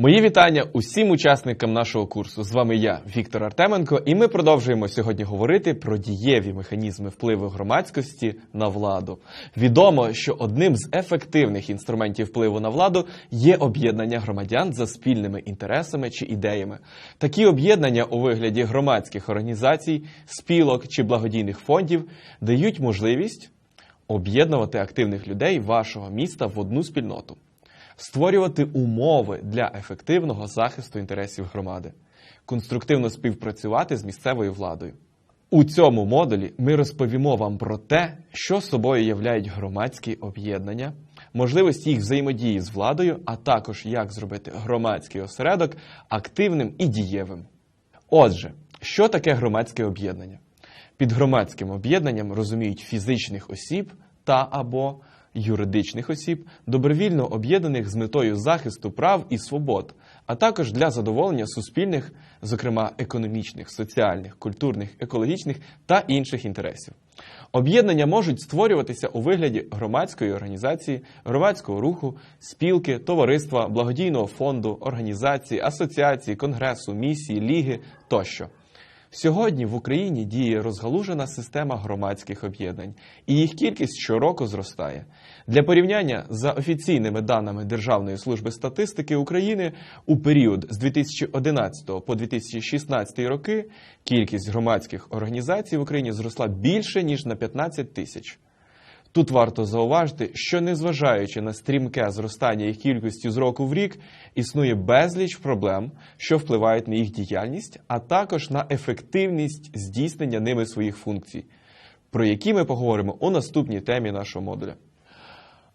Мої вітання усім учасникам нашого курсу. З вами я, Віктор Артеменко, і ми продовжуємо сьогодні говорити про дієві механізми впливу громадськості на владу. Відомо, що одним з ефективних інструментів впливу на владу є об'єднання громадян за спільними інтересами чи ідеями. Такі об'єднання у вигляді громадських організацій, спілок чи благодійних фондів дають можливість об'єднувати активних людей вашого міста в одну спільноту створювати умови для ефективного захисту інтересів громади, конструктивно співпрацювати з місцевою владою. У цьому модулі ми розповімо вам про те, що собою являють громадські об'єднання, можливості їх взаємодії з владою, а також як зробити громадський осередок активним і дієвим. Отже, що таке громадське об'єднання? Під громадським об'єднанням розуміють фізичних осіб та або юридичних осіб, добровільно об'єднаних з метою захисту прав і свобод, а також для задоволення суспільних, зокрема економічних, соціальних, культурних, екологічних та інших інтересів. Об'єднання можуть створюватися у вигляді громадської організації, громадського руху, спілки, товариства, благодійного фонду, організації, асоціації, конгресу, місії, ліги тощо. Сьогодні в Україні діє розгалужена система громадських об'єднань, і їх кількість щороку зростає. Для порівняння за офіційними даними Державної служби статистики України у період з 2011 по 2016 роки кількість громадських організацій в Україні зросла більше ніж на 15 тисяч. Тут варто зауважити, що незважаючи на стрімке зростання їх кількості з року в рік, існує безліч проблем, що впливають на їх діяльність, а також на ефективність здійснення ними своїх функцій, про які ми поговоримо у наступній темі нашого модуля.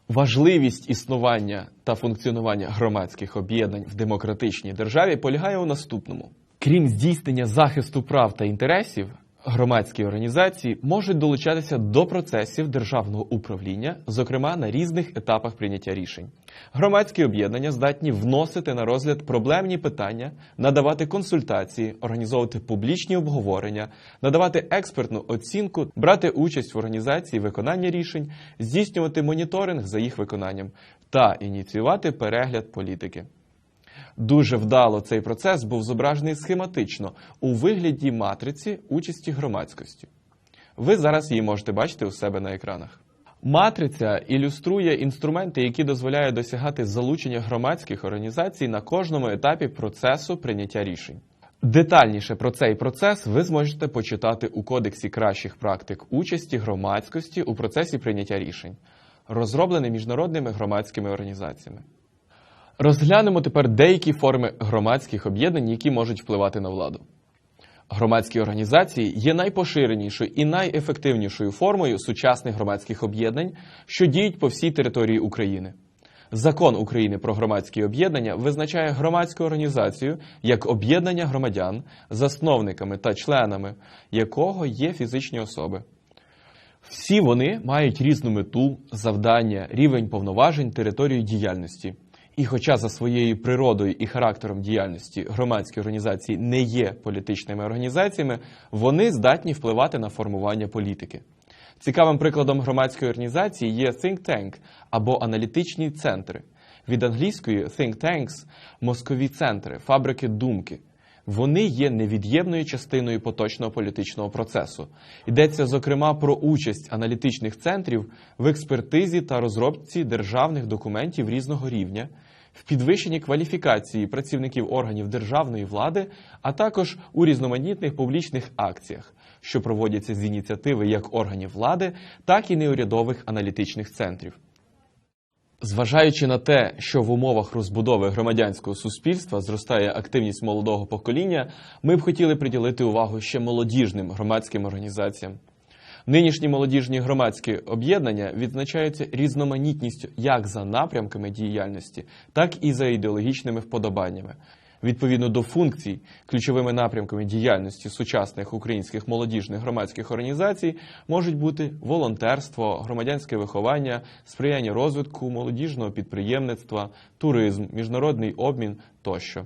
Важливість існування та функціонування громадських об'єднань в демократичній державі полягає у наступному: крім здійснення захисту прав та інтересів, громадські організації можуть долучатися до процесів державного управління, зокрема на різних етапах прийняття рішень. Громадські об'єднання здатні вносити на розгляд проблемні питання, надавати консультації, організовувати публічні обговорення, надавати експертну оцінку, брати участь в організації виконання рішень, здійснювати моніторинг за їх виконанням та ініціювати перегляд політики. Дуже вдало цей процес був зображений схематично у вигляді матриці участі громадськості. Ви зараз її можете бачити у себе на екранах. Матриця ілюструє інструменти, які дозволяють досягати залучення громадських організацій на кожному етапі процесу прийняття рішень. Детальніше про цей процес ви зможете почитати у Кодексі кращих практик участі громадськості у процесі прийняття рішень, розроблений міжнародними громадськими організаціями. Розглянемо тепер деякі форми громадських об'єднань, які можуть впливати на владу. Громадські організації є найпоширенішою і найефективнішою формою сучасних громадських об'єднань, що діють по всій території України. Закон України про громадські об'єднання визначає громадську організацію як об'єднання громадян, засновниками та членами якого є фізичні особи. Всі вони мають різну мету, завдання, рівень повноважень, територію діяльності. І, хоча за своєю природою і характером діяльності громадські організації не є політичними організаціями, вони здатні впливати на формування політики. Цікавим прикладом громадської організації є think tank або аналітичні центри. Від англійської think tanks – мозкові центри, фабрики думки. Вони є невід'ємною частиною поточного політичного процесу. Йдеться, зокрема, про участь аналітичних центрів в експертизі та розробці державних документів різного рівня, в підвищенні кваліфікації працівників органів державної влади, а також у різноманітних публічних акціях, що проводяться з ініціативи як органів влади, так і неурядових аналітичних центрів. Зважаючи на те, що в умовах розбудови громадянського суспільства зростає активність молодого покоління, ми б хотіли приділити увагу ще молодіжним громадським організаціям. Нинішні молодіжні громадські об'єднання відзначаються різноманітністю як за напрямками діяльності, так і за ідеологічними вподобаннями. Відповідно до функцій, ключовими напрямками діяльності сучасних українських молодіжних громадських організацій можуть бути волонтерство, громадянське виховання, сприяння розвитку молодіжного підприємництва, туризм, міжнародний обмін тощо.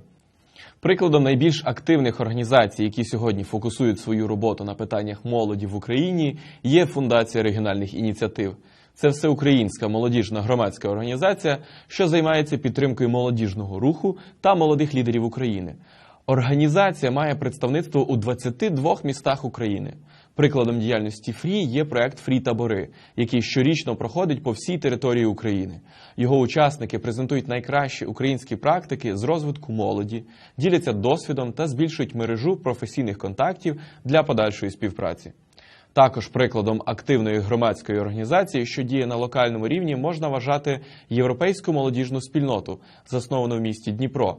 Прикладом найбільш активних організацій, які сьогодні фокусують свою роботу на питаннях молоді в Україні, є Фундація регіональних ініціатив. Це всеукраїнська молодіжна громадська організація, що займається підтримкою молодіжного руху та молодих лідерів України. Організація має представництво у 22 містах України. Прикладом діяльності ФРІ є проект Фрі табори, який щорічно проходить по всій території України. Його учасники презентують найкращі українські практики з розвитку молоді, діляться досвідом та збільшують мережу професійних контактів для подальшої співпраці. Також прикладом активної громадської організації, що діє на локальному рівні, можна вважати європейську молодіжну спільноту, засновану в місті Дніпро.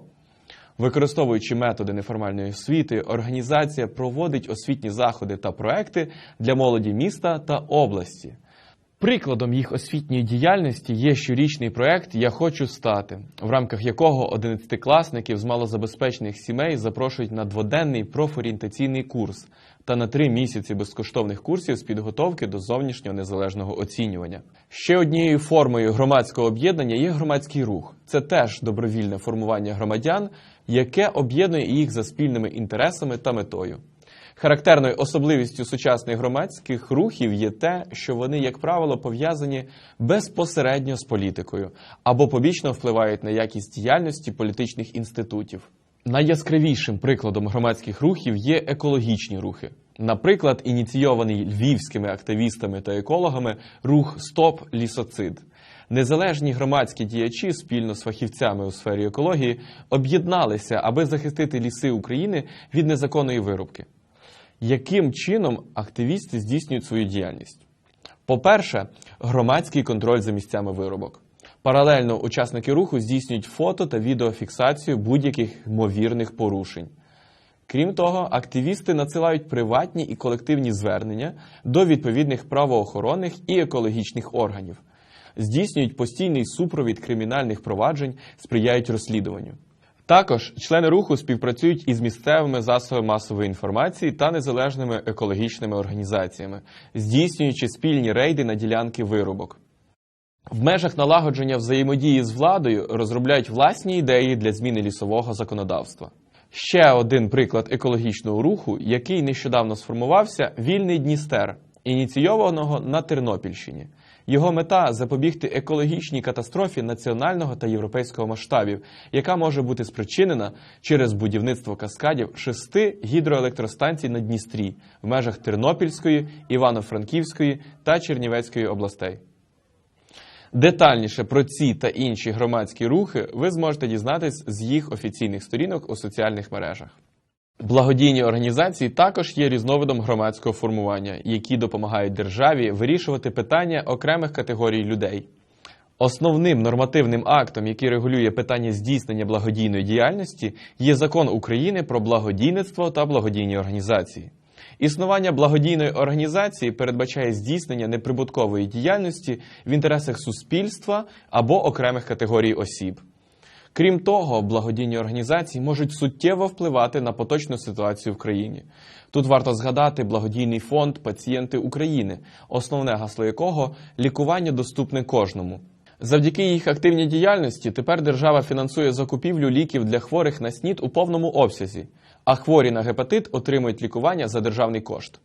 Використовуючи методи неформальної освіти, організація проводить освітні заходи та проекти для молоді міста та області. Прикладом їх освітньої діяльності є щорічний проект Я хочу стати, в рамках якого 11-класників з малозабезпечених сімей запрошують на дводенний профорієнтаційний курс та на три місяці безкоштовних курсів з підготовки до зовнішнього незалежного оцінювання. Ще однією формою громадського об'єднання є громадський рух. Це теж добровільне формування громадян, яке об'єднує їх за спільними інтересами та метою. Характерною особливістю сучасних громадських рухів є те, що вони, як правило, пов'язані безпосередньо з політикою або побічно впливають на якість діяльності політичних інститутів. Найяскравішим прикладом громадських рухів є екологічні рухи. Наприклад, ініційований львівськими активістами та екологами рух Стоп лісоцид. Незалежні громадські діячі спільно з фахівцями у сфері екології об'єдналися, аби захистити ліси України від незаконної вирубки. Яким чином активісти здійснюють свою діяльність? По-перше, громадський контроль за місцями виробок. Паралельно учасники руху здійснюють фото та відеофіксацію будь-яких ймовірних порушень. Крім того, активісти надсилають приватні і колективні звернення до відповідних правоохоронних і екологічних органів, здійснюють постійний супровід кримінальних проваджень, сприяють розслідуванню. Також члени руху співпрацюють із місцевими засобами масової інформації та незалежними екологічними організаціями, здійснюючи спільні рейди на ділянки вирубок. В межах налагодження взаємодії з владою розробляють власні ідеї для зміни лісового законодавства. Ще один приклад екологічного руху, який нещодавно сформувався, вільний Дністер, ініційованого на Тернопільщині. Його мета запобігти екологічній катастрофі національного та європейського масштабів, яка може бути спричинена через будівництво каскадів шести гідроелектростанцій на Дністрі в межах Тернопільської, Івано-Франківської та Чернівецької областей. Детальніше про ці та інші громадські рухи ви зможете дізнатись з їх офіційних сторінок у соціальних мережах. Благодійні організації також є різновидом громадського формування, які допомагають державі вирішувати питання окремих категорій людей. Основним нормативним актом, який регулює питання здійснення благодійної діяльності, є закон України про благодійництво та благодійні організації. Існування благодійної організації передбачає здійснення неприбуткової діяльності в інтересах суспільства або окремих категорій осіб. Крім того, благодійні організації можуть суттєво впливати на поточну ситуацію в країні. Тут варто згадати благодійний фонд Пацієнти України, основне гасло якого лікування доступне кожному. Завдяки їх активній діяльності тепер держава фінансує закупівлю ліків для хворих на СНІД у повному обсязі, а хворі на гепатит отримують лікування за державний кошт.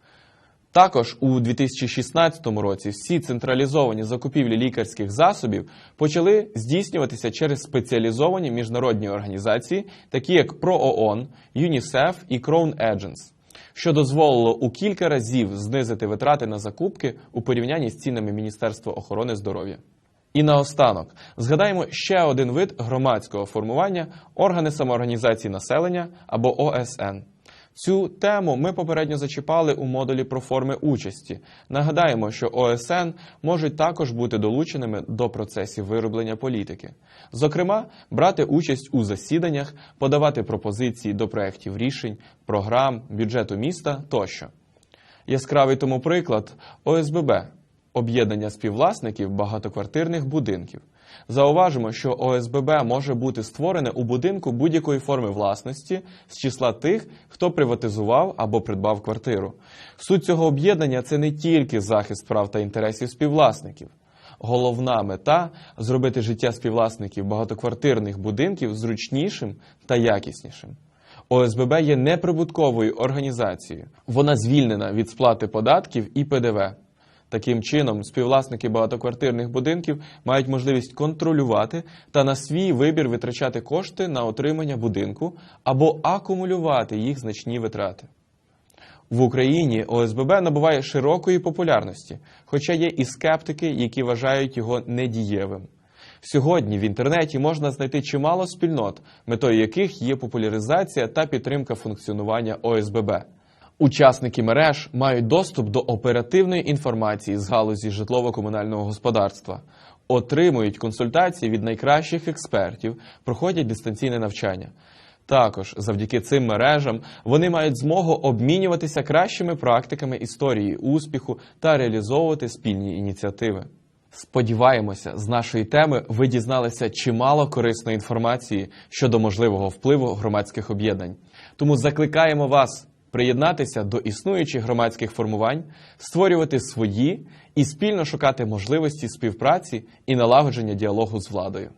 Також у 2016 році всі централізовані закупівлі лікарських засобів почали здійснюватися через спеціалізовані міжнародні організації, такі як ПРООН, ЮНІСЕФ і Crown Agents, що дозволило у кілька разів знизити витрати на закупки у порівнянні з цінами Міністерства охорони здоров'я. І наостанок згадаємо ще один вид громадського формування органи самоорганізації населення або ОСН. Цю тему ми попередньо зачіпали у модулі про форми участі. Нагадаємо, що ОСН можуть також бути долученими до процесів вироблення політики, зокрема, брати участь у засіданнях, подавати пропозиції до проєктів рішень, програм, бюджету міста тощо. Яскравий тому приклад ОСББ об'єднання співвласників багатоквартирних будинків. Зауважимо, що ОСББ може бути створене у будинку будь-якої форми власності з числа тих, хто приватизував або придбав квартиру. Суть цього об'єднання це не тільки захист прав та інтересів співвласників. Головна мета зробити життя співвласників багатоквартирних будинків зручнішим та якіснішим. ОСББ є неприбутковою організацією. Вона звільнена від сплати податків і ПДВ. Таким чином, співвласники багатоквартирних будинків мають можливість контролювати та на свій вибір витрачати кошти на отримання будинку або акумулювати їх значні витрати. В Україні ОСББ набуває широкої популярності, хоча є і скептики, які вважають його недієвим. Сьогодні в інтернеті можна знайти чимало спільнот, метою яких є популяризація та підтримка функціонування ОСББ. Учасники мереж мають доступ до оперативної інформації з галузі житлово-комунального господарства, отримують консультації від найкращих експертів, проходять дистанційне навчання. Також завдяки цим мережам вони мають змогу обмінюватися кращими практиками історії успіху та реалізовувати спільні ініціативи. Сподіваємося, з нашої теми ви дізналися чимало корисної інформації щодо можливого впливу громадських об'єднань. Тому закликаємо вас приєднатися до існуючих громадських формувань, створювати свої і спільно шукати можливості співпраці і налагодження діалогу з владою.